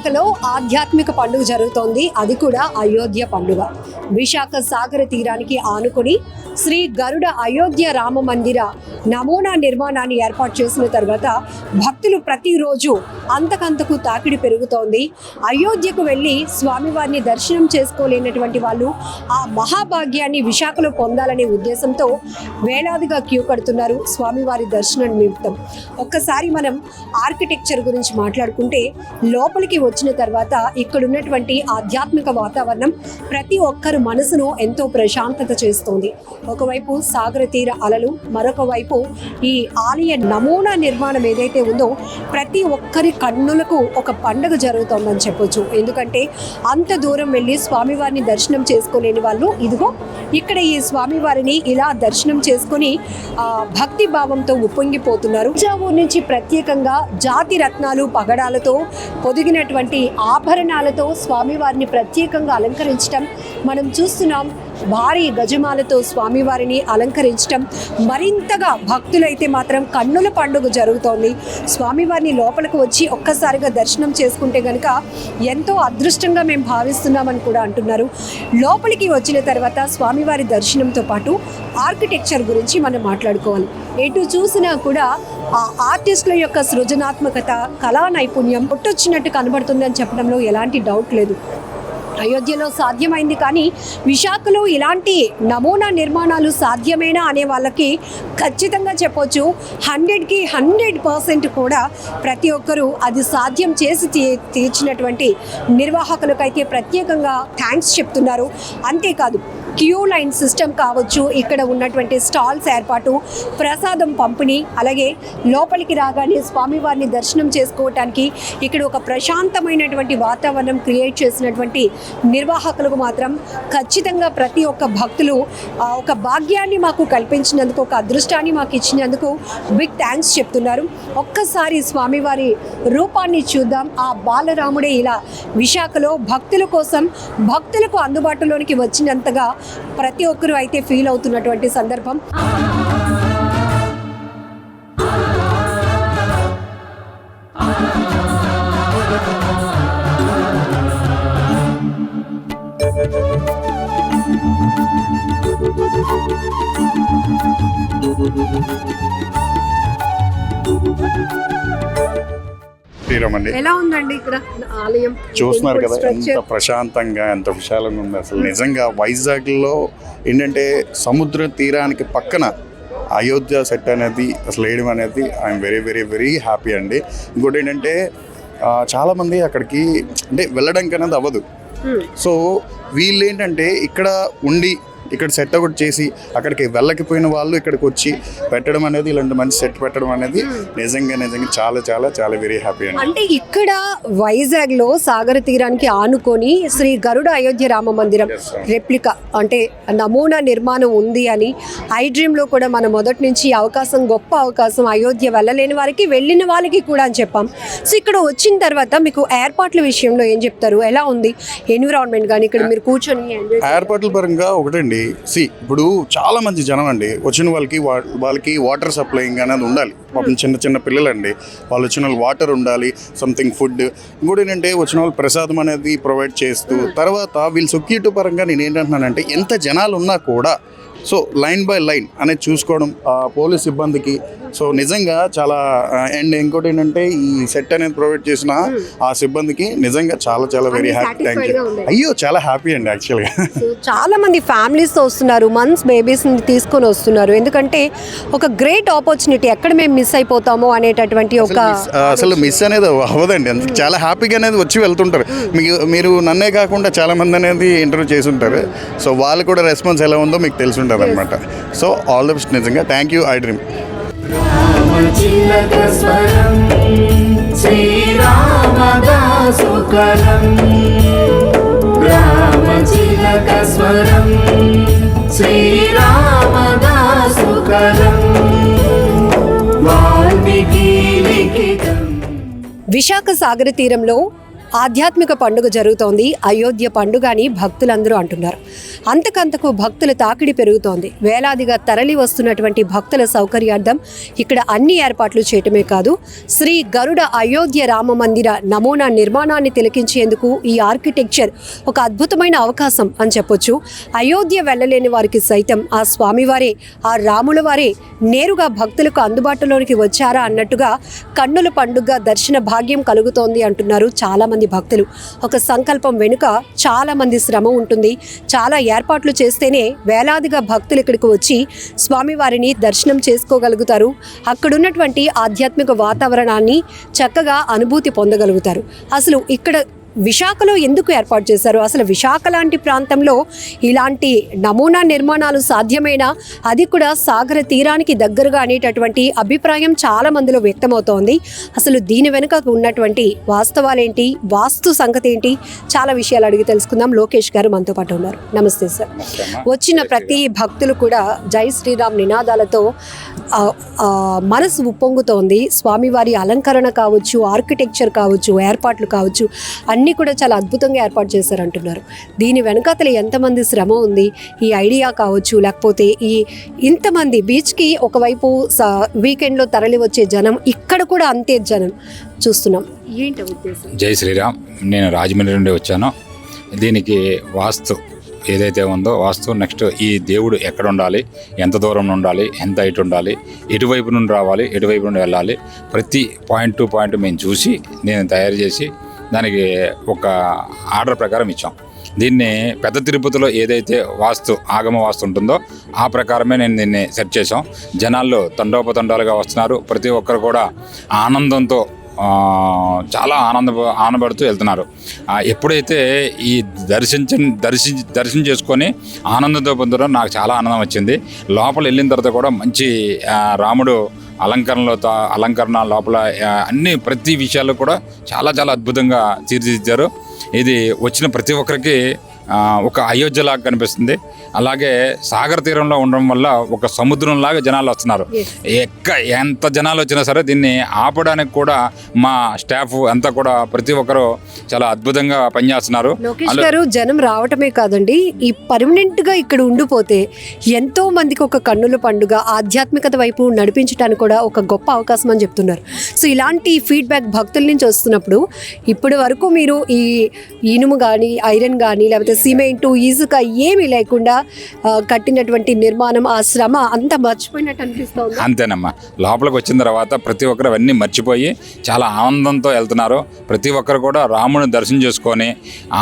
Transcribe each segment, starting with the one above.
విశాఖలో ఆధ్యాత్మిక పండుగ జరుగుతోంది. అది కూడా అయోధ్య పండుగ. విశాఖ సాగర తీరానికి ఆనుకుని శ్రీ గరుడ అయోధ్య రామ మందిర నమూనా నిర్మాణాన్ని ఏర్పాటు చేసిన తర్వాత భక్తులు ప్రతిరోజు అంతకంతకు తాకిడి పెరుగుతోంది. అయోధ్యకు వెళ్ళి స్వామివారిని దర్శనం చేసుకోలేనటువంటి వాళ్ళు ఆ మహాభాగ్యాన్ని విశాఖలో పొందాలనే ఉద్దేశంతో వేలాదిగా క్యూ కడుతున్నారు స్వామివారి దర్శనం నిమిత్తం. ఒక్కసారి మనం ఆర్కిటెక్చర్ గురించి మాట్లాడుకుంటే లోపలికి వచ్చిన తర్వాత ఇక్కడ ఉన్నటువంటి ఆధ్యాత్మిక వాతావరణం ప్రతి ఒక్కరు మనసును ఎంతో ప్రశాంతత చేస్తోంది. ఒకవైపు సాగర తీర అలలు మరొక వైపు ఈ ఆలయ నమూనా నిర్మాణం ఏదైతే ఉందో ప్రతి ఒక్కరి కన్నులకు ఒక పండుగ జరుగుతోందని చెప్పొచ్చు. ఎందుకంటే అంత దూరం వెళ్ళి స్వామివారిని దర్శనం చేసుకోలేని వాళ్ళు ఇదిగో ఇక్కడ ఈ స్వామివారిని ఇలా దర్శనం చేసుకుని ఆ, భక్తి భావంతో ఉప్పొంగిపోతున్నారు. తంజావూరు నుంచి ప్రత్యేకంగా జాతి రత్నాలు పగడాలతో పొదిగినటువంటి ఆభరణాలతో స్వామివారిని ప్రత్యేకంగా అలంకరించడం మనం చూస్తున్నాం. భారీ గజమాలతో స్వామివారిని అలంకరించడం మరింతగా భక్తులైతే మాత్రం కన్నుల పండుగ జరుగుతోంది. స్వామివారిని లోపలికి వచ్చి ఒక్కసారిగా దర్శనం చేసుకుంటే కనుక ఎంతో అదృష్టంగా మేము భావిస్తున్నామని కూడా అంటున్నారు. లోపలికి వచ్చిన తర్వాత స్వామివారి దర్శనంతో పాటు ఆర్కిటెక్చర్ గురించి మనం మాట్లాడుకోవాలి. ఎటు చూసినా కూడా ఆ ఆర్టిస్టుల యొక్క సృజనాత్మకత కళా నైపుణ్యం పుట్టొచ్చినట్టు కనబడుతుందని చెప్పడంలో ఎలాంటి డౌట్ లేదు. అయోధ్యలో సాధ్యమైంది కానీ విశాఖలో ఇలాంటి నమూనా నిర్మాణాలు సాధ్యమేనా అనే వాళ్ళకి ఖచ్చితంగా చెప్పొచ్చు. హండ్రెడ్కి హండ్రెడ్ పర్సెంట్ కూడా ప్రతి ఒక్కరూ అది సాధ్యం చేసి తీ తీర్చినటువంటి నిర్వాహకులకైతే ప్రత్యేకంగా థ్యాంక్స్ చెప్తున్నారు. అంతేకాదు క్యూ లైన్ సిస్టమ్ కావచ్చు ఇక్కడ ఉన్నటువంటి స్టాల్స్ ఏర్పాటు ప్రసాదం పంపిణీ అలాగే లోపలికి రాగానే స్వామివారిని దర్శనం చేసుకోవటానికి ఇక్కడ ఒక ప్రశాంతమైనటువంటి వాతావరణం క్రియేట్ చేసినటువంటి నిర్వాహకులకు మాత్రం ఖచ్చితంగా ప్రతి ఒక్క భక్తులు ఒక భాగ్యాన్ని మాకు కల్పించినందుకు ఒక అదృష్టాన్ని మాకు ఇచ్చినందుకు బిగ్ థ్యాంక్స్ చెప్తున్నారు. ఒక్కసారి స్వామివారి రూపాన్ని చూద్దాం. ఆ బాలరాముడే ఇలా విశాఖలో భక్తుల కోసం భక్తులకు అందుబాటులోనికి వచ్చినంతగా ప్రతి ఒక్కరూ అయితే ఫీల్ అవుతున్నటువంటి సందర్భం. ఎలా ఉందండి ఇక్కడ ఆలయం? చూస్తున్నారు కదా. ఎంత ప్రశాంతంగా ఎంత విశాలంగా ఉంది. అసలు నిజంగా వైజాగ్లో ఏంటంటే సముద్ర తీరానికి పక్కన అయోధ్య సెట్ అనేది అసలు వేయడం అనేది I'm very very very happy అండి. ఇంకోటి ఏంటంటే చాలామంది అక్కడికి అంటే వెళ్ళడానికి అనేది అవ్వదు. Hmm. సో వీళ్ళు ఏంటంటే ఇక్కడ ఉండి ఇక్కడ సెట్ ఒకటి చేసి అక్కడికి వెళ్ళకపోయిన వాళ్ళు ఇక్కడికి వచ్చి పెట్టడం అనేది ఇలాంటి మంచి సెట్ పెట్టడం అనేది నిజంగా నిజంగా చాలా చాలా చాలా వెరీ హ్యాపీ అండి. అంటే ఇక్కడ వైజాగ్లో సాగర తీరానికి ఆనుకొని శ్రీ గరుడ అయోధ్య రామ మందిరం. రెప్లికా అంటే నమూనా నిర్మాణం ఉంది అని ఐ డ్రీమ్లో కూడా మన మొదటి నుంచి అవకాశం గొప్ప అవకాశం అయోధ్య వెళ్ళలేని వారికి వెళ్ళిన వాళ్ళకి కూడా అని చెప్పాం. సో ఇక్కడ వచ్చిన తర్వాత మీకు ఏర్పాట్ల విషయంలో ఏం చెప్తారు? ఎలా ఉంది? ఎన్విరాన్మెంట్ కానీ ఇక్కడ మీరు కూర్చొని ఏర్పాట్ల పరంగా ఒకటండి. సి ఇప్పుడు చాలా మంది జనం అండి వచ్చిన వాళ్ళకి వాళ్ళకి వాటర్ సప్లైయింగ్ అనేది ఉండాలి. పాపం చిన్న చిన్న పిల్లలండి వాళ్ళు వచ్చిన వాళ్ళు వాటర్ ఉండాలి సంథింగ్ ఫుడ్ ఇంకోటి ఏంటంటే వచ్చిన వాళ్ళు ప్రసాదం అనేది ప్రొవైడ్ చేస్తూ తర్వాత వీళ్ళు సెక్యూరిటీ పరంగా నేను ఏంటంటున్నానంటే ఎంత జనాలు ఉన్నా కూడా సో లైన్ బై లైన్ అనేది చూసుకోవడం ఆ పోలీస్ సిబ్బందికి. సో నిజంగా చాలా అండ్ ఇంకోటి ఏంటంటే ఈ సెట్ అనేది ప్రొవైడ్ చేసిన ఆ సిబ్బందికి నిజంగా చాలా చాలా వెరీ హ్యాపీ థ్యాంక్ యూ. అయ్యో చాలా హ్యాపీ అండి యాక్చువల్గా చాలా మంది ఫ్యామిలీస్తో వస్తున్నారు మంత్స్ బేబీస్ని తీసుకొని వస్తున్నారు. ఎందుకంటే ఒక గ్రేట్ ఆపర్చునిటీ ఎక్కడ మేము మిస్ అయిపోతామో అనేటటువంటి ఒక అసలు మిస్ అనేది అవ్వదండి. అంత చాలా హ్యాపీగా అనేది వచ్చి వెళ్తుంటారు. మీకు మీరు నన్నే కాకుండా చాలా మంది అనేది ఇంటర్వ్యూ చేసి ఉంటారు. సో వాళ్ళు కూడా రెస్పాన్స్ ఎలా ఉందో మీకు తెలిసి ఉంటుంది అనమాట సో ఆల్ ద బెస్ట్ నిజంగా. థ్యాంక్ యూ ఐ డ్రీమ్ శ్రీరామదాసుకరం. శ్రీరామదాసుకరం. వాల్మీకి విశాఖ సాగర తీరంలో ఆధ్యాత్మిక పండుగ జరుగుతోంది. అయోధ్య పండుగ అని భక్తులందరూ అంటున్నారు. అంతకంతకు భక్తుల తాకిడి పెరుగుతోంది. వేలాదిగా తరలి వస్తున్నటువంటి భక్తుల సౌకర్యార్థం ఇక్కడ అన్ని ఏర్పాట్లు చేయటమే కాదు శ్రీ గరుడ అయోధ్య రామ మందిర నమూనా నిర్మాణాన్ని తిలకించేందుకు ఈ ఆర్కిటెక్చర్ ఒక అద్భుతమైన అవకాశం అని చెప్పొచ్చు. అయోధ్య వెళ్ళలేని వారికి సైతం ఆ స్వామివారే ఆ రాముల వారే నేరుగా భక్తులకు అందుబాటులోనికి వచ్చారా అన్నట్టుగా కన్నుల పండుగ దర్శన భాగ్యం కలుగుతోంది అంటున్నారు చాలామంది. మంది భక్తులు. ఒక సంకల్పం వెనుక చాలా మంది శ్రమ ఉంటుంది. చాలా ఏర్పాట్లు చేస్తేనే వేలాదిగా భక్తులు ఇక్కడికి వచ్చి స్వామివారిని దర్శనం చేసుకోగలుగుతారు. అక్కడున్నటువంటి ఆధ్యాత్మిక వాతావరణాన్ని చక్కగా అనుభూతి పొందగలుగుతారు. అసలు ఇక్కడ విశాఖలో ఎందుకు ఏర్పాటు చేశారు? అసలు విశాఖ లాంటి ప్రాంతంలో ఇలాంటి నమూనా నిర్మాణాలు సాధ్యమేనా? అది కూడా సాగర తీరానికి దగ్గరగా అనేటటువంటి అభిప్రాయం చాలా మందిలో వ్యక్తమవుతోంది. అసలు దీని వెనుక ఉన్నటువంటి వాస్తవాలేంటి? వాస్తు సంగతి ఏంటి చాలా విషయాలు అడిగి తెలుసుకుందాం. లోకేష్ గారు మనతో పాటు ఉన్నారు. నమస్తే సార్. వచ్చిన ప్రతి భక్తులు కూడా జై శ్రీరామ్ నినాదాలతో మనసు ఉప్పొంగుతోంది. స్వామివారి అలంకరణ కావచ్చు ఆర్కిటెక్చర్ కావచ్చు ఏర్పాట్లు కావచ్చు అన్నీ కూడా చాలా అద్భుతంగా ఏర్పాటు చేశారంటున్నారు. దీని వెనకాతల ఎంతమంది శ్రమ ఉంది ఈ ఐడియా కావచ్చు లేకపోతే ఈ ఇంతమంది బీచ్కి ఒకవైపు వీకెండ్లో తరలి వచ్చే జనం ఇక్కడ కూడా అంతే జనం చూస్తున్నాం. ఏంటి ఉద్దేశం? జై శ్రీరామ్. నేను రాజమండ్రి నుండి వచ్చాను. దీనికి వాస్తు ఏదైతే ఉందో వాస్తు నెక్స్ట్ ఈ దేవుడు ఎక్కడ ఉండాలి ఎంత దూరం ఉండాలి ఎంత ఇటు ఉండాలి ఎటువైపు నుండి రావాలి ఎటువైపు నుండి వెళ్ళాలి ప్రతి పాయింట్ టు పాయింట్ మేము చూసి నేను తయారు చేసి దానికి ఒక ఆర్డర్ ప్రకారం ఇచ్చాం. దీన్ని పెద్ద తిరుపతిలో ఏదైతే వాస్తు ఆగమ వాస్తు ఉంటుందో ఆ ప్రకారమే నేను దీన్ని సెట్ చేసాం జనాల్లో తండోపతండాలుగా వస్తున్నారు. ప్రతి ఒక్కరు కూడా ఆనందంతో చాలా ఆనంద ఆనందపడుతూ వెళ్తున్నారు. ఎప్పుడైతే ఈ దర్శించ దర్శి దర్శనం చేసుకొని ఆనందంతో పొందడం నాకు చాలా ఆనందం వచ్చింది. లోపల వెళ్ళిన తర్వాత కూడా మంచి రాముడు అలంకరణలో అలంకరణ లోపల అన్ని ప్రతి విషయాలు కూడా చాలా చాలా అద్భుతంగా తీర్చిదిద్దారు. ఇది వచ్చిన ప్రతి ఒక్కరికి ఒక అయోధ్యలాగా కనిపిస్తుంది. అలాగే సాగర తీరంలో ఉండడం వల్ల ఒక సముద్రంలాగా జనాలు వస్తున్నారు. ఎక్క ఎంత జనాలు వచ్చినా సరే దీన్ని ఆపడానికి కూడా మా స్టాఫ్ అంతా కూడా ప్రతి ఒక్కరు చాలా అద్భుతంగా పనిచేస్తున్నారు. గారు జనం రావటమే కాదండి ఈ పర్మనెంట్గా ఇక్కడ ఉండిపోతే ఎంతో మందికి ఒక కన్నుల పండుగ ఆధ్యాత్మికత వైపు నడిపించడానికి కూడా ఒక గొప్ప అవకాశం అని చెప్తున్నారు. సో ఇలాంటి ఫీడ్బ్యాక్ భక్తుల నుంచి వస్తున్నప్పుడు ఇప్పటి వరకు మీరు ఈ ఇనుము కానీ ఐరన్ కానీ లేకపోతే సిమెంట్ ఇసుక ఏమీ లేకుండా కట్టినటువంటి నిర్మాణం ఆ శ్రమ అంతా మర్చిపోయినట్టు అనిపిస్తుంది? అంతేనమ్మా. లోపలికి వచ్చిన తర్వాత ప్రతి ఒక్కరు అవన్నీ మర్చిపోయి చాలా ఆనందంతో వెళ్తున్నారు. ప్రతి ఒక్కరు కూడా రాముని దర్శనం చేసుకొని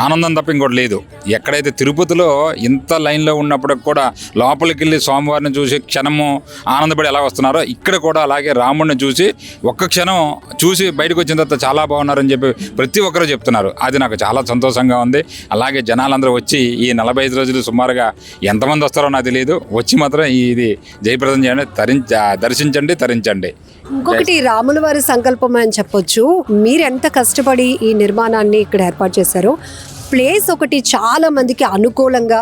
ఆనందం తప్ప ఇంకోటి లేదు. ఎక్కడైతే తిరుపతిలో ఇంత లైన్లో ఉన్నప్పటికి కూడా లోపలికి వెళ్ళి స్వామివారిని చూసి క్షణము ఆనందపడి ఎలా వస్తున్నారో ఇక్కడ కూడా అలాగే రాముడిని చూసి ఒక్క క్షణం చూసి బయటకు వచ్చిన తర్వాత చాలా బాగున్నారని చెప్పి ప్రతి ఒక్కరు చెప్తున్నారు. అది నాకు చాలా సంతోషంగా ఉంది. అలాగే జనాలందరూ వచ్చి ఈ నలభై ఐదు రోజులు సుమారుగా ఎంతమంది వస్తారో నాకు తెలియదు. వచ్చి మాత్రం ఇది జయప్రదం చేయండి తరించ దర్శించండి తరించండి. ఇంకొకటి రాముల వారి సంకల్పం అని చెప్పొచ్చు. మీరు ఎంత కష్టపడి ఈ నిర్మాణాన్ని ఇక్కడ ఏర్పాటు చేశారో ప్లేస్ ఒకటి చాలా మందికి అనుకూలంగా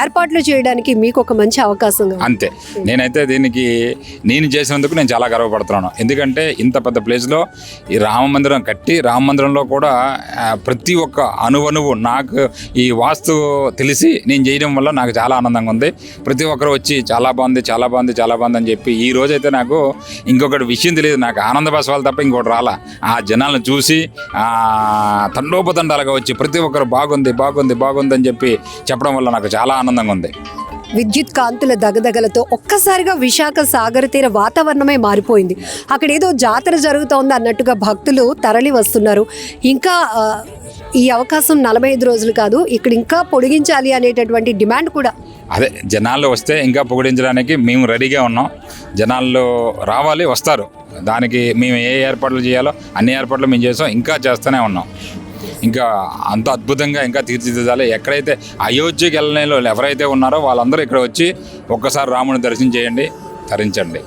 ఏర్పాట్లు చేయడానికి మీకు ఒక మంచి అవకాశం అంతే. నేనైతే దీనికి నేను చేసినందుకు నేను చాలా గర్వపడుతున్నాను. ఎందుకంటే ఇంత పెద్ద ప్లేస్లో ఈ రామ మందిరం కట్టి రామ మందిరంలో కూడా ప్రతి ఒక్క అణువణువు నాకు ఈ వాస్తు తెలిసి నేను చేయడం వల్ల నాకు చాలా ఆనందంగా ఉంది. ప్రతి ఒక్కరు వచ్చి చాలా బాగుంది చాలా బాగుంది చాలా బాగుంది అని చెప్పి ఈ రోజైతే నాకు ఇంకొకటి విషయం తెలియదు. నాకు ఆనంద భాషలు తప్ప ఇంకోటి రాలా. ఆ జనాలను చూసి తండోపతండాలుగా వచ్చి ప్రతి ఒక్కరు బాగుంది బాగుంది బాగుంది అని చెప్పి చెప్పడం వల్ల నాకు చాలా ఆనందంగా ఉంది. విద్యుత్ కాంతుల దగదగలతో ఒక్కసారిగా విశాఖ సాగర తీర వాతావరణమే మారిపోయింది. అక్కడ ఏదో జాతర జరుగుతోంది అన్నట్టుగా భక్తులు తరలి వస్తున్నారు. ఇంకా ఈ అవకాశం నలభై ఐదు రోజులు కాదు ఇక్కడ ఇంకా పొడిగించాలి అనేటటువంటి డిమాండ్ కూడా. అదే జనాల్లో వస్తే ఇంకా పొగిడించడానికి మేము రెడీగా ఉన్నాం. జనాల్లో రావాలి వస్తారు. దానికి మేము ఏ ఏర్పాట్లు చేయాలో అన్ని ఏర్పాట్లు మేము చేసాం ఇంకా చేస్తూనే ఉన్నాం. ఇంకా అంత అద్భుతంగా ఇంకా తీర్చిదిద్దాలి. ఎక్కడైతే అయోధ్యకి వెళ్ళని వాళ్ళు ఎవరైతే ఉన్నారో వాళ్ళందరూ ఇక్కడ వచ్చి ఒక్కసారి రాముని దర్శనం చేయండి తరించండి.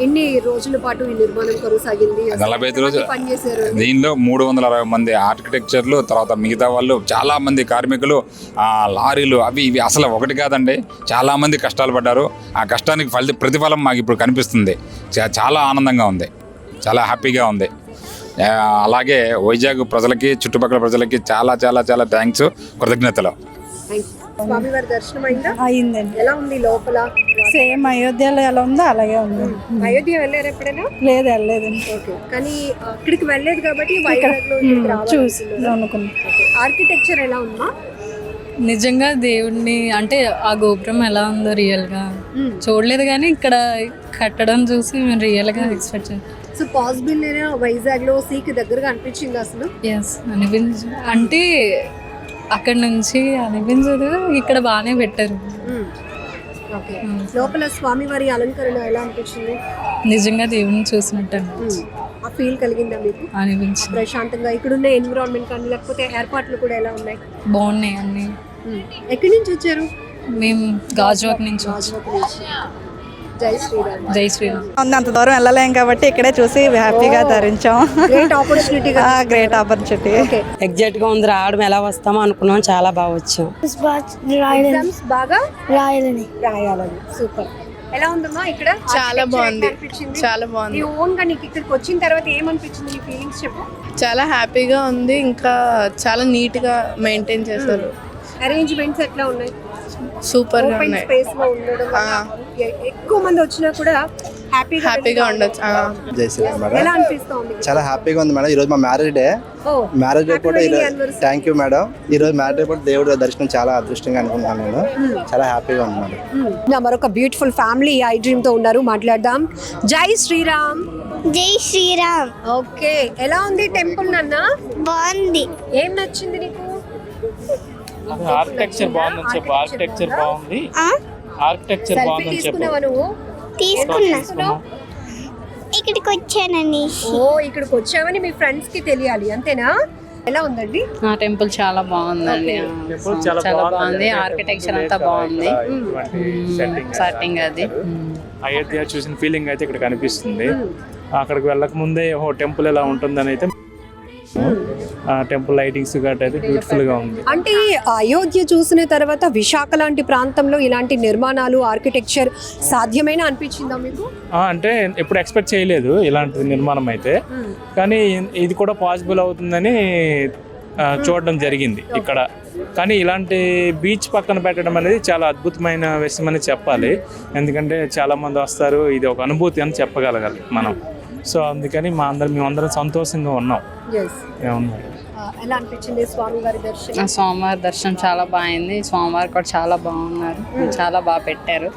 ఎన్ని రోజుల పాటు ఈ నిర్మాణం కొనసాగింది? నలభై ఐదు రోజులు. దీనిలో మూడు వందల అరవై మంది ఆర్కిటెక్చర్లు తర్వాత మిగతా వాళ్ళు చాలా మంది కార్మికులు ఆ, లారీలు అవి ఇవి అసలు ఒకటి కాదండి. చాలా మంది కష్టాలు పడ్డారు. ఆ కష్టానికి ఫలి ప్రతిఫలం మాకు ఇప్పుడు కనిపిస్తుంది. చాలా ఆనందంగా ఉంది. చాలా హ్యాపీగా ఉంది. అలాగే వైజాగ్ ప్రజలకి చుట్టుపక్కల ప్రజలకి చాలా చాలా చాలా థ్యాంక్స్ కృతజ్ఞతలు. స్వామివారి దర్శనం అయిందా? అయిందండి. ఎలా ఉంది లోపల? సేమ్ అయోధ్యలో ఎలా ఉందో అలాగే ఉంది. అయోధ్య వెళ్ళారు ఎప్పుడైనా? లేదు వెళ్ళలేదండి. ఓకే. కానీ అక్కడికి వెళ్ళలేదు కాబట్టి ఇక్కడికి చూసి అనుకున్నాం. ఆర్కిటెక్చర్ ఎలా ఉందా? నిజంగా దేవుడిని అంటే ఆ గోపురం ఎలా ఉందో రియల్గా చూడలేదు కానీ ఇక్కడ కట్టడం చూసి మేము రియల్గా ఎక్స్పెక్ట్ చేస్తాం సో పాసిబుల్ వైజాగ్లో సీకి దగ్గరగా అనిపించింది అసలు. ఎస్ అనిపించ అంటే అక్కడ నుంచి అనిపించదు ఇక్కడ బాగానే పెట్టారు. ఓకే. లోపల స్వామివారి అలంకరణ ఎలా అనిపించింది? నిజంగా దేవుడిని చూసినట్టు అనిపించింది. ఆ ఫీల్ కలిగిందా మీకు? అనిపించింది ప్రశాంతంగా ఇక్కడున్న ఎన్విరాన్మెంట్ కానీ లేకపోతే ఏర్పాట్లు కూడా ఎలా ఉన్నాయి? బాగున్నాయి అన్ని. ఎక్కడి నుంచి వచ్చారు? మేము గాజువాక్ నుంచి. గాజువాక నుంచి. జై శ్రీరామ్. జై శ్రీరామ్. ఉంది అంత దూరం వెళ్ళలేం కాబట్టి ఇక్కడే చూసి హ్యాపీగా ధరించాం గ్రేట్ ఆపర్చునిటీ గ్రేట్ ఆపర్చునిటీ ఎగ్జాక్ట్గా ఉంది రావడం ఎలా వస్తామో అనుకున్నాం చాలా బాగా వచ్చాం. ఎగ్జామ్స్ బాగా రాయాలని రాయాలని. సూపర్ ఎలా ఉందమ్మా ఇక్కడ? చాలా బాగుంది. చాలా బాగుంది. ఓన్గా నీకు ఇక్కడికి వచ్చిన తర్వాత ఏమనిపించింది నీ ఫీలింగ్స్ చెప్పు? చాలా హ్యాపీగా ఉంది ఇంకా చాలా నీట్గా మెయింటైన్ చేశారు. అరేంజ్మెంట్స్ ఎట్లా ఉన్నాయి? సూపర్గా ఉన్నాయి. స్పేస్లో ఉండడం ఎక్కువ మంది వచ్చినా కూడా హ్యాపీగా హ్యాపీగా ఉండొచ్చు. ఆ. జై శ్రీరామ్ మేడం. ఎలా అనిపిస్తోంది చాలా హ్యాపీగా ఉంది మేడం. ఈరోజు మా marriage day oh marriage day కూడా ఈరోజు anniversary. Thank you madam. ఈరోజు మ్యారేజ్ డే కూడా దేవుడు దర్శనం చాలా అదృష్టంగా అనుకుంటున్నాను నేను. చాలా హ్యాపీగా ఉంది మేడం. నా మరొక బ్యూటిఫుల్ ఫ్యామిలీ ఐ డ్రీమ్తో ఉన్నారు. మాట్లాడదాం. జై శ్రీరామ్. జై శ్రీరామ్. ఓకే ఎలా ఉంది టెంపుల్ నాన్న? బాగుంది. ఏం నచ్చింది నీకు? ఆర్కిటెక్చర్ బాగుందని చెప్పు ఆర్కిటెక్చర్ బాగుంది. ఆర్కిటెక్చర్ బాగుందని చెప్పు. తీసుకున్నా. ఇక్కడికి వచ్చానని ఓ ఇక్కడికి వచ్చామని మీ ఫ్రెండ్స్కి తెలియాలి అంతేనా? ఎలా ఉందండి? ఆ టెంపుల్ చాలా బాగుందండి. చాలా బాగుంది. బాగుంది ఆర్కిటెక్చర్ అంతా బాగుంది. సెట్టింగ్ అది. అయోధ్య చూసిన ఫీలింగ్ అయితే ఇక్కడ కనిపిస్తుంది. అక్కడికి వెళ్ళక ముందే ఓ టెంపుల్ ఎలా ఉంటుందని అయితే టెంపుల్ లైటింగ్స్ గట్రా అయితే బ్యూటిఫుల్గా ఉంది. అంటే అయోధ్య చూసిన తర్వాత విశాఖ లాంటి ప్రాంతంలో ఇలాంటి నిర్మాణాలు ఆర్కిటెక్చర్ సాధ్యమైన అనిపించిందా మీకు? అంటే ఎప్పుడు ఎక్స్పెక్ట్ చేయలేదు ఇలాంటి నిర్మాణం అయితే. కానీ ఇది కూడా పాసిబుల్ అవుతుందని చూడడం జరిగింది ఇక్కడ. కానీ ఇలాంటి బీచ్ పక్కన పెట్టడం అనేది చాలా అద్భుతమైన విషయం అని చెప్పాలి. ఎందుకంటే చాలా మంది వస్తారు ఇది ఒక అనుభూతి అని చెప్పగలగాలి మనం. సో అందుకని మా అందరం మేమందరం సంతోషంగా ఉన్నాం. ఏమన్నా ఎలా అనిపించింది దర్శనం? స్వామివారి దర్శనం చాలా బాగుంది. స్వామివారు కూడా చాలా బాగున్నారు. చాలా బాగా పెట్టారు.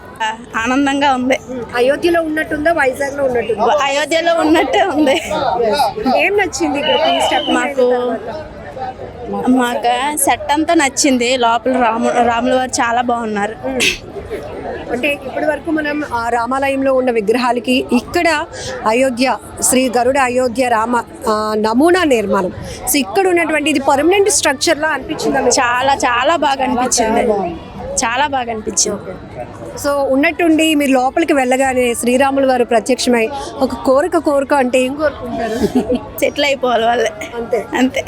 ఆనందంగా ఉంది. అయోధ్యలో ఉన్నట్టుందా? వైజాగ్లో ఉన్నట్టుందా అయోధ్యలో ఉన్నట్టే ఉంది. ఏం నచ్చింది ఇక్కడ? మాకు? మాకు సెట్ అంతా నచ్చింది. లోపల రాము రాముల వారు చాలా బాగున్నారు. అంటే ఇప్పటి వరకు మనం ఆ రామాలయంలో ఉన్న విగ్రహాలకి ఇక్కడ అయోధ్య శ్రీ గరుడ అయోధ్య రామ నమూనా నిర్మాణం. సో ఇక్కడ ఉన్నటువంటి ఇది పర్మనెంట్ స్ట్రక్చర్ లా అనిపించింది చాలా చాలా బాగా అనిపించింది. చాలా బాగా అనిపించింది. సో ఉన్నట్టుండి మీరు లోపలికి వెళ్ళగానే శ్రీరాములు వారు ప్రత్యక్షమై ఒక కోరిక కోరిక అంటే ఏం కోరుకుంటారు? సెటిల్ అయిపోవాలి వాళ్ళే. అంతే. అంతే.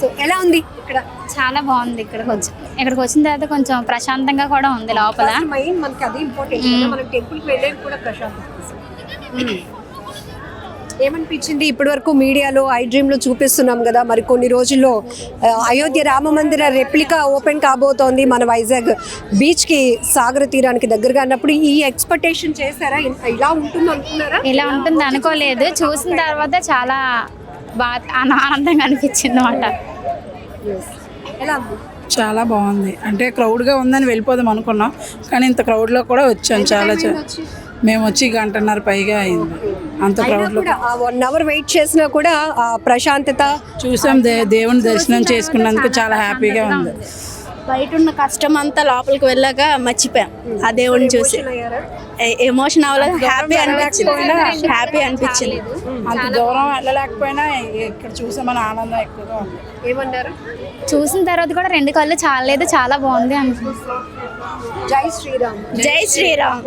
సో ఎలా ఉంది ఇక్కడ? చాలా బాగుంది ఇక్కడికి వచ్చి ఇక్కడికి వచ్చిన తర్వాత కొంచెం ప్రశాంతంగా కూడా ఉంది లోపల. మెయిన్ మనకి అది ఇంపార్టెంట్ మనం టెంపుల్కి వెళ్ళేది కూడా ప్రశాంతత. కోసం. ఏమనిపించింది? ఇప్పటి వరకు మీడియాలో ఐ డ్రీమ్లో చూపిస్తున్నాం కదా మరి కొన్ని రోజుల్లో అయోధ్య రామ మందిర రెప్లికా ఓపెన్ కాబోతోంది మన వైజాగ్ బీచ్కి సాగర తీరానికి దగ్గరగా అన్నప్పుడు ఈ ఎక్స్పెక్టేషన్ చేశారా? ఇలా ఉంటుంది అనుకున్నారా? ఇలా ఉంటుంది అనుకోలేదు. చూసిన తర్వాత చాలా బాగా ఆనందంగా అనిపించింది అనమాట ఎలా ఉంది? చాలా బాగుంది. అంటే క్రౌడ్గా ఉందని వెళ్ళిపోదాం అనుకున్నాం కానీ ఇంత క్రౌడ్లో కూడా వచ్చాం చాలా చాలా మేము వచ్చి గంటన్నర పైగా అయింది. అంత ఆ వన్ అవర్ వెయిట్ చేసినా కూడా ఆ ప్రశాంతత చూసాం దే దేవుని దర్శనం చేసుకున్నందుకు చాలా హ్యాపీగా ఉంది. బయట ఉన్న కష్టం అంతా లోపలికి వెళ్ళాక మర్చిపోయాం. ఆ దేవుడిని చూసి. ఎమోషన్ అవ్వలేదు. హ్యాపీ అనిపించింది. హ్యాపీ అనిపించింది అంత దూరం వెళ్ళలేకపోయినా ఇక్కడ చూసామని ఆనందం ఎక్కువగా ఉంది. ఏమన్నారు? చూసిన తర్వాత కూడా రెండు కళ్ళు చాలేదు చాలా బాగుంది అనిపించింది జై శ్రీరామ్. జై శ్రీరామ్.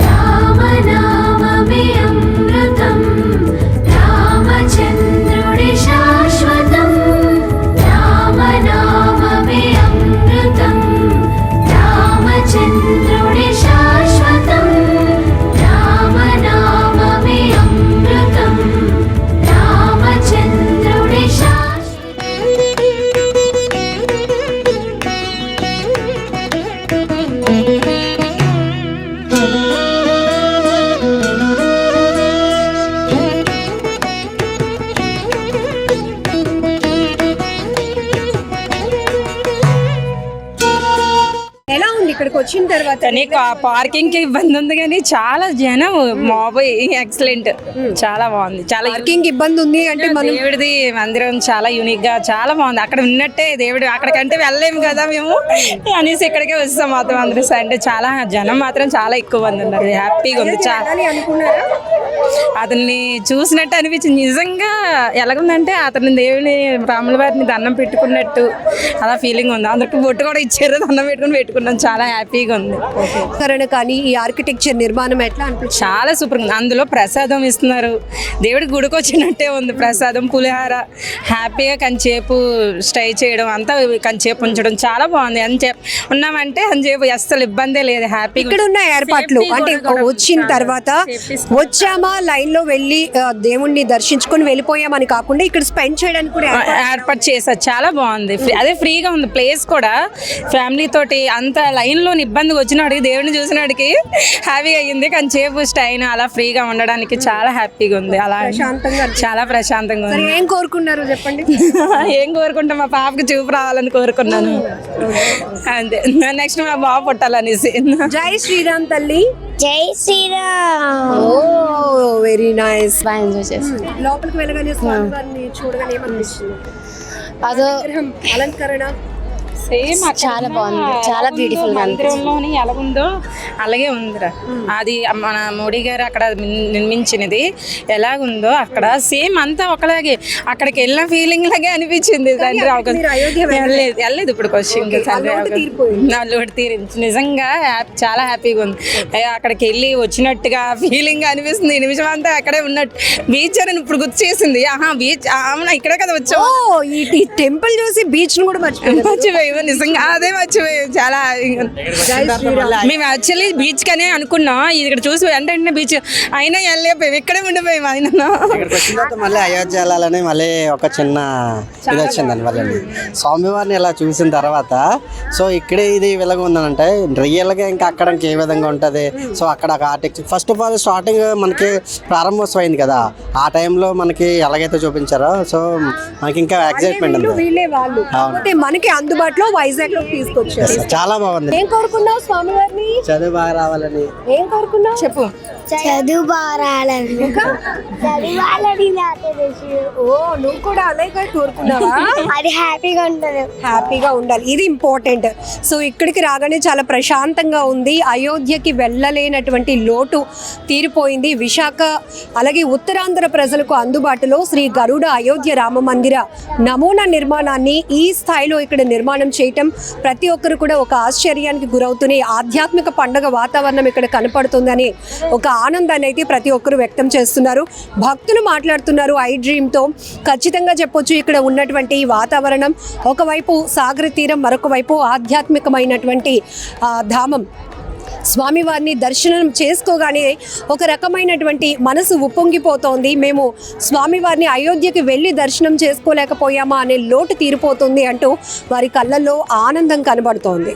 ఎలా ఉంది ఇక్కడికి వచ్చిన తర్వాత కానీ పార్కింగ్కి ఇబ్బంది ఉంది కానీ చాలా జనం మాబోయ్ ఎక్సలెంట్ చాలా బాగుంది. చాలా పార్కింగ్ ఇబ్బంది ఉంది అంటే మనం దేవుడిది మందిరం చాలా యూనిక్గా చాలా బాగుంది. అక్కడ ఉన్నట్టే దేవుడు అక్కడికంటే వెళ్ళలేము కదా మేము. అనేసి ఇక్కడికే వస్తాం మాత్రం అందరూ. అంటే చాలా జనం మాత్రం చాలా ఎక్కువ మంది ఉన్నారు. హ్యాపీగా ఉంది. చాలా అతన్ని చూసినట్టు అనిపించింది. నిజంగా ఎలాగుందంటే అతని దేవుని రాముల వారిని దండం పెట్టుకున్నట్టు అలా ఫీలింగ్ ఉంది. అందరికి బొట్టు కూడా ఇచ్చారు. దండం పెట్టుకుని పెట్టుకున్నాం. చాలా హ్యాపీగా ఉంది. కరణ కానీ ఈ ఆర్కిటెక్చర్ నిర్మాణం ఎట్లా అనిపించింది చాలా సూపర్ ఉంది. అందులో ప్రసాదం ఇస్తున్నారు. దేవుడి గుడికి వచ్చినట్టే ఉంది ప్రసాదం పులిహార. హ్యాపీగా కంచేపు స్టే చేయడం అంతా కంచేపు ఉంచడం చాలా బాగుంది. అంచేపు ఉన్నామంటే అంచేపు అస్సలు ఇబ్బందే లేదు. హ్యాపీగా ఇక్కడ ఉన్న ఏర్పాట్లు అంటే వచ్చిన తర్వాత వచ్చామా లైన్లో వెళ్ళి దేవుణ్ణి దర్శించుకొని వెళ్ళిపోయామని కాకుండా ఇక్కడ స్పెండ్ చేయడానికి కూడా ఏర్పాటు చేశారు. చాలా బాగుంది. అదే ఫ్రీగా ఉంది. ప్లేస్ కూడా ఫ్యామిలీ తోటి అంత లైన్ లో ఇబ్బంది వచ్చినాడికి దేవుడిని చూసినాడికి హ్యాపీగా అయ్యింది. కానీ చేపు స్టైన్ అలా ఫ్రీగా ఉండడానికి చాలా హ్యాపీగా ఉంది. అలా. చాలా ప్రశాంతంగా ఉంది. ఏం కోరుకున్నారు చెప్పండి? ఏం కోరుకుంటా? మా పాపకి చూపు రావాలని కోరుకున్నాను. అంతే. నెక్స్ట్ మా బాబు పుట్టాలనేసి. జై శ్రీరామ్ తల్లి. జై శ్రీరామ్. Oh very nice. బాగా ఎంజాయ్ లోపలికి వెళ్ళగానే చూడగానే ఏమనిపిస్తుంది? అదో అలంకరణ. సేమ్ చాలా బాగుంది. చాలా అనిపిస్తుంది. మందిరంలోని ఎలా ఉందో. అలాగే ఉందిరా. అది మన మోడీ గారు అక్కడ నిర్- నిర్మించినది ఎలాగుందో అక్కడ సేమ్ అంతా ఒకలాగే. అక్కడికి వెళ్ళిన ఫీలింగ్ లాగే అనిపించింది. తండ్రి అవకాశం మీరు అయోధ్య వెళ్ళలేదు? వెళ్ళలేదు. ఇప్పుడు క్వశ్చన్ లోటు తీరిపోయింది. నా లోటు తీరింది నిజంగా హ్యాపీ- చాలా హ్యాపీగా ఉంది. అక్కడికి వెళ్ళి వచ్చినట్టుగా ఫీలింగ్ అనిపిస్తుంది. ఈ నిమిషం అంతా అక్కడే ఉన్నట్టు. బీచ్ అని ఇప్పుడు గుర్తు చేసింది. ఆహా బీచ్ అవునా? ఇక్కడే కదా ఓ వచ్చావు ఈ టెంపుల్ చూసి బీచ్ను కూడా మర్చిపోయారు. మర్చిపోయాము నిజంగా అదే మర్చిపోయాము చాలా మేము యాక్చువల్లీ బీచ్ కనే అనుకున్నాం. ఇది ఇక్కడ చూసి వెంటనే బీచ్ అయినా వెళ్ళలేకపోయాం ఇక్కడే ఉండిపోయాము ఆయన. మళ్ళీ అయోధ్య వెళ్ళాలని మళ్ళీ ఒక చిన్న ఇది వచ్చిందండి మళ్ళీ స్వామివారిని ఇలా చూసిన తర్వాత సో ఇక్కడే ఇది విధంగా ఉందనంటే రియల్గా ఇంకా అక్కడ ఇంకా ఏ విధంగా ఉంటుంది? సో అక్కడ ఆర్టిక్ ఫస్ట్ ఆఫ్ ఆల్ స్టార్టింగ్ మనకి ప్రారంభోత్సవం అయింది కదా. ఆ టైంలో మనకి ఎలాగైతే చూపించారో సో మనకి ఇంకా ఎక్సైట్మెంట్ ఉంది. వీళ్ళే వాళ్ళు. కాకపోతే మనకి అందుబాటులో వైజాగ్లో తీసుకొచ్చారు. చాలా బాగుంది. ఏం కోరుకున్నావు స్వామి వారిని చదువు బాగా రావాలని. ఏం కోరుకున్నావు? చెప్పు. చదువు బారాలని చదివాలని ఓ నువ్వు కూడా అలాగే కోరుకున్నావా? అది హ్యాపీగా ఉంటుంది. హ్యాపీగా ఉండాలి. ఇది ఇంపార్టెంట్. సో ఇక్కడికి రాగానే చాలా ప్రశాంతంగా ఉంది. అయోధ్యకి వెళ్ళలేనటువంటి లోటు తీరిపోయింది. విశాఖ అలాగే ఉత్తరాంధ్ర ప్రజలకు అందుబాటులో శ్రీ గరుడ అయోధ్య రామ మందిర నమూనా నిర్మాణాన్ని ఈ స్థాయిలో ఇక్కడ నిర్మాణం చేయటం ప్రతి ఒక్కరు కూడా ఒక ఆశ్చర్యానికి గురవుతూనే ఆధ్యాత్మిక పండగ వాతావరణం ఇక్కడ కనపడుతుందని ఒక ఆనందాన్ని అయితే ప్రతి ఒక్కరు వ్యక్తం చేస్తున్నారు. భక్తులు మాట్లాడుతున్నారు ఐ డ్రీమ్తో ఖచ్చితంగా చెప్పొచ్చు ఇక్కడ ఉన్నటువంటి ఈ వాతావరణం. ఒకవైపు సాగర తీరం మరొక వైపు ఆధ్యాత్మికమైనటువంటి ధామం. స్వామివారిని దర్శనం చేసుకోగానే ఒక రకమైనటువంటి మనసు ఉప్పొంగిపోతోంది. మేము స్వామివారిని అయోధ్యకి వెళ్ళి దర్శనం చేసుకోలేకపోయామా అనే లోటు తీరిపోతుంది అంటూ వారి కళ్ళల్లో ఆనందం కనబడుతోంది.